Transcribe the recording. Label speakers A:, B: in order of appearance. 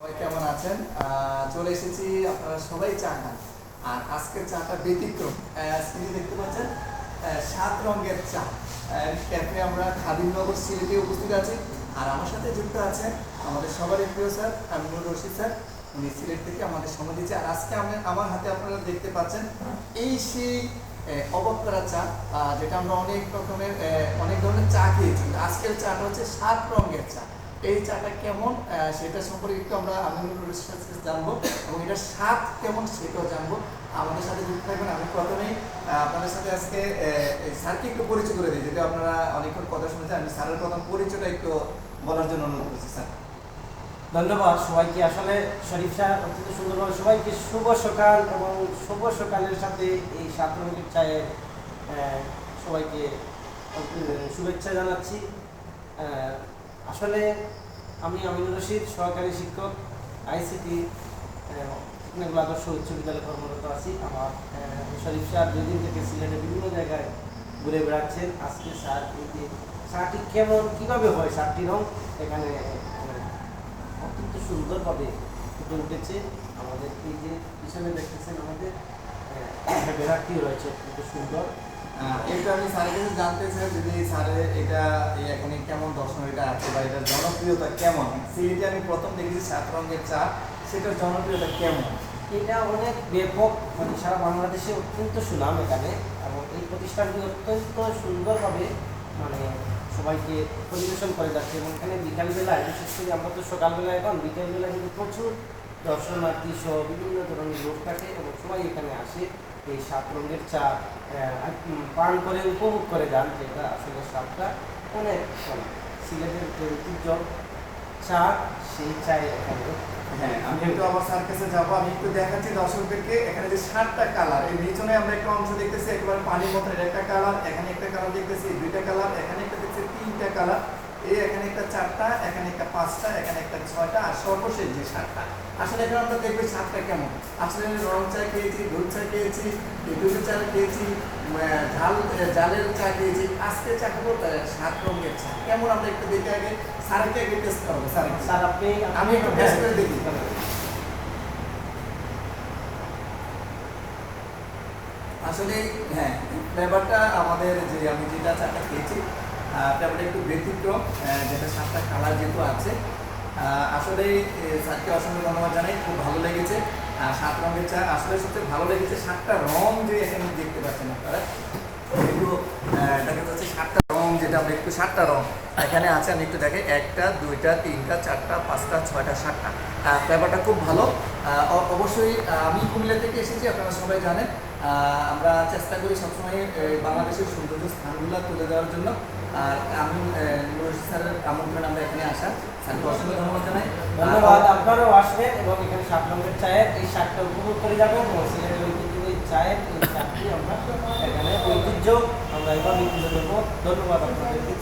A: সবাই কেমন আছেন? চলে এসেছি, আপনারা সবাই চা খান। আর আজকের চাটা ব্যতিক্রম। স্ক্রিনে দেখতে পাচ্ছেন সাত রঙের চা। ক্যাফে আমরা খাদিমনগর সিলেটে উপস্থিত আছি। আর আমার সাথে যুক্ত আছেন আমাদের সবারই প্রিয় স্যার, আমিনুর রশিদ স্যার। উনি সিলেট থেকে আমাদের সময় দিচ্ছে আর আজকে আমি, আমার হাতে আপনারা দেখতে পাচ্ছেন এই সেই অবাক করা চা যেটা আমরা অনেক রকমের অনেক ধরনের চা খেয়েছি। আজকের চাটা হচ্ছে সাত রঙের চা। এই চাটা কেমন সেটা সম্পর্কে একটু আমরা রশিদের কাছে জানব এবং এটার স্বাদ কেমন সেটাও জানব। আমাদের সাথে যুক্ত থাকবেন, আমি প্রথমেই আপনাদের সাথে আজকে স্যারকে একটু পরিচয় করে দিই যদি আপনারা অনেকক্ষণ কথা শুনেছেন, আমি স্যারের প্রথম পরিচয়টা একটু বলার জন্য অনুরোধ করছি, স্যার।
B: ধন্যবাদ সবাইকে। আসলে শরীফ সাহেব অত্যন্ত সুন্দরভাবে সবাইকে শুভ সকাল এবং শুভ সকালের সাথে এই সাত রঙের চায়ের সবাইকে শুভেচ্ছা জানাচ্ছি। আসলে আমি আমিনুর রশিদ, সহকারী শিক্ষক, আইসিটি টেকনিক্যাল আদর্শ উচ্চ বিদ্যালয়ে কর্মরত আছি। আমার শরীফ সাহেব দুই দিন থেকে সিলেটে বিভিন্ন জায়গায় ঘুরে বেড়াচ্ছেন। আজকে স্যার এই যে চাটি কেমন, কীভাবে হয় চারটি রং? এখানে অত্যন্ত সুন্দরভাবে ফুটে উঠেছে। আমাদের এই যে পিছনে দেখতেছেন আমাদের বেড়াটি রয়েছে অত্যন্ত সুন্দর।
A: এটা আমি স্যারের কাছে জানতে চাই, যদি স্যারের এটা এখানে কেমন দর্শন এটা আছে বা এটার জনপ্রিয়তা কেমন? সিলেটে আমি প্রথম দেখেছি সাত রঙের চা সেটার জনপ্রিয়তা কেমন?
B: এটা অনেক ব্যাপক মানে সারা বাংলাদেশে অত্যন্ত সুনাম এখানে, এবং এই প্রতিষ্ঠানটি অত্যন্ত সুন্দরভাবে মানে সবাইকে পরিবেশন করে যাচ্ছে, এবং এখানে বিকালবেলায়, বিশেষ করে আমরা তো সকালবেলা এখন বিকালবেলা কিন্তু প্রচুর দর্শনার্থী সহ বিভিন্ন ধরনের লোক থাকে এবং সবাই এখানে আসে। এই সাত রঙের চা পান করে, উপভোগ করে যান, যেটা আসলে স্বাদটা অনেক। সিলেটের যে ঐতিহ্য, চা, সেই চায় এখানে।
A: হ্যাঁ আমি একটু আবার স্যার কাছে যাব, আমি একটু দেখাচ্ছি দর্শকদেরকে এখানে যে সাতটা কালার এই নিচনে আমরা একটা অংশ দেখতেছি, একেবারে পানির মতো একটা কালার এখানে একটা কালার দেখতেছি, দুইটা কালার এখানে একটা দেখছি তিনটা কালার এই এখানে একটা চারটা এখানে একটা পাঁচটা এখানে একটা ছয়টা আর সর্বশেষ যে সাতটা। আসলে আমরা দেখব সাতটা কেমন? আসলে রং চা খেয়েছি দুধ চা খেয়েছি তেঁতুলের চা খেয়েছি ঝাল জালের চা খেয়েছি। আজকে চা খাব সাত রঙের চা। কেমন আমরা একটু দেখে আগে? স্যারকে আগে টেস্ট করব স্যার।
B: স্যার আপনি
A: আমি একটু টেস্ট করে দেখি। আসলে হ্যাঁ ফ্লেভারটা আমাদের যে আমি যেটা চাটা খেয়েছি ফ্লেভারটা একটু ব্যতিক্রম যেটা সাতটা কালার যেহেতু আছে। আসলে স্যারকে অসংখ্য ধন্যবাদ জানাই, খুব ভালো লেগেছে। আর সাত রঙের চা, আসলে সবচেয়ে ভালো লেগেছে সাতটা রং যে এখানে দেখতে পাচ্ছেন আপনারা। এগুলো দেখা যাচ্ছে সাতটা রং যেটা আমরা একটু, সাতটা রং। এখানে আছে, আমি একটু দেখে, একটা, দুইটা, তিনটা, চারটা, পাঁচটা, ছয়টা, সাতটা। ফ্লেভারটা খুব ভালো। অবশ্যই আমি কুমিল্লা থেকে এসেছি, আপনারা সবাই জানেন। আমরা চেষ্টা করি সবসময় বাংলাদেশের সৌন্দর্য স্থানগুলো তুলে দেওয়ার জন্য। আর আমি স্যারের আমন্ত্রণ আমরা এখানে আসা। স্যারকে অসংখ্য ধন্যবাদ জানাই।
B: ধন্যবাদ আপনারাও আসবেন এবং এখানে সাত নম্বরের চায়ের এই শাকটা উপভোগ করে যাবেন। এবং সিলেটের ঐতিহ্যবাহী চায়ের এই চাকরি আমরা এখানে ঐতিহ্য আমরা এবার ঐতিহ্য দেবো ধন্যবাদ আপনাদেরকে।